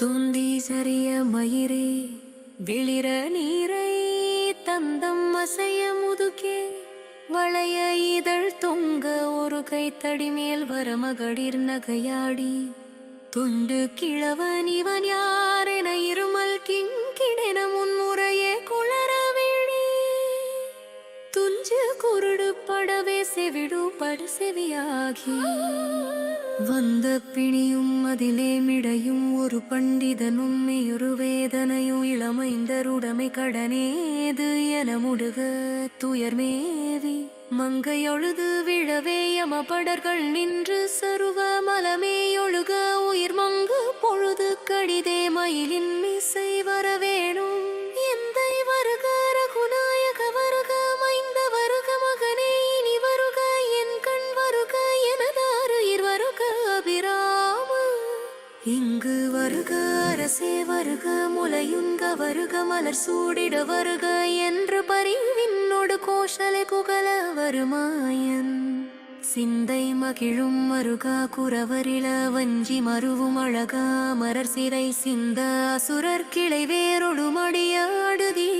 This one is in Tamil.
துந்தி சரிய மயிரே விளிர நீரை தந்தம் அசைய முதுகே வளைய இதழ் தொங்க ஒரு கைத்தடி மேல் வரமகடிர் நகையாடி துண்டு கிழவன் இவன் யாரென இருமல் கிங்கிடென துஞ்சு குருடு படவே செவிடு படு செவியாகி. வந்த பிணியும் அதிலே மிடையும் ஒரு பண்டிதனும் ஒரு வேதனையும் இளமைந்தருடமை கடனேது என முடுக துயர்மேவி மங்கையொழுது விழவே யமபடர்கள் நின்று சருவ மலமே ஒழுக உயிர் மங்கு பொழுது கடிதே மயிலின் மிசை வரவேணும் இங்கு வருக அரசே வருக முலையுங்க வருக மலர் சூடிட வருக என்று பரிவின்னோடு கோஷலை புகழ வருமாயன். சிந்தை மகிழும் மருகா குறவரில வஞ்சி மருவும் அழகா மரர் சிறை சிந்த அசுரர் கிளை வேறொடு மடியாடுதீரா